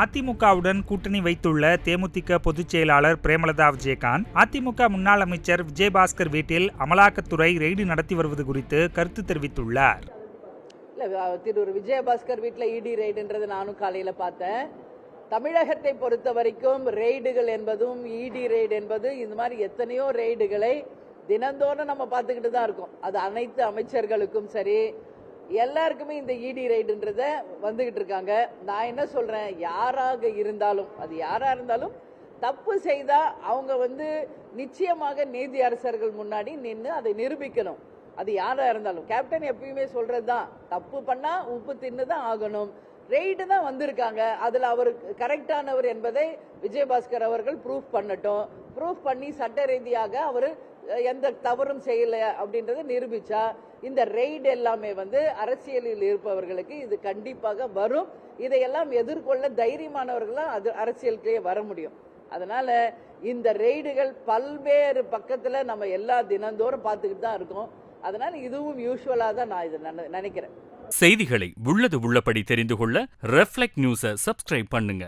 அதிமுகவுடன் கூட்டணி வைத்துள்ள தேமுதிக பொதுச் செயலாளர் பிரேமலதா விஜயகாந்த் அதிமுக முன்னாள் அமைச்சர் விஜயபாஸ்கர் வீட்டில் அமலாக்கத்துறை ரெய்டு நடத்தி வருவது குறித்து கருத்து தெரிவித்துள்ளார். திரு விஜயபாஸ்கர் வீட்டில் இடி ரெய்டுன்றது நானும் காலையில் பார்த்தேன். தமிழகத்தை பொறுத்த வரைக்கும் ரெய்டுகள் என்பதும் இடி ரெய்டு என்பது இந்த மாதிரி எத்தனையோ ரெய்டுகளை தினந்தோறும் நம்ம பார்த்துக்கிட்டு தான் இருக்கோம். அது அனைத்து அமைச்சர்களுக்கும் சரி எல்லாருக்குமே இந்த இடி ரைடுன்றத வந்துகிட்டு இருக்காங்க. நான் என்ன சொல்றேன்? யாராக இருந்தாலும் அது யாரா இருந்தாலும் தப்பு செய்தா அவங்க வந்து நிச்சயமாக நீதி அரசர்கள் முன்னாடி நின்று அதை நிரூபிக்கணும். அது யாரா இருந்தாலும். கேப்டன் எப்பயுமே சொல்றதுதான். தப்பு பண்ணா உப்பு தின்னு தான் ஆகணும். ரெய்டு தான் வந்திருக்காங்க. அதுல அவர் கரெக்டானவர் என்பதை விஜயபாஸ்கர் அவர்கள் ப்ரூஃப் பண்ணட்டும். ப்ரூஃப் பண்ணி சட்ட ரீதியாக அவர் எந்த தவறும் செய்யல அப்படின்றத நிரூபிச்சா இந்த ரெய்டு எல்லாமே வந்து அரசியலில் இருப்பவர்களுக்கு இது கண்டிப்பாக வரும். இதையெல்லாம் எதிர்கொள்ள தைரியமானவர்களா அது அரசியலுக்கே வர முடியும். அதனால இந்த ரெய்டுகள் பல்வேறு பக்கத்துல நம்ம எல்லா தினந்தோறும் பார்த்துக்கிட்டு தான் இருக்கோம். அதனால இதுவும் யூஸ்வலா தான் நான் இதை நினைக்கிறேன். செய்திகளை உள்ளது உள்ளபடி தெரிந்து கொள்ள ரெஃப்ளெக்ட் நியூஸை சப்ஸ்கிரைப் பண்ணுங்க.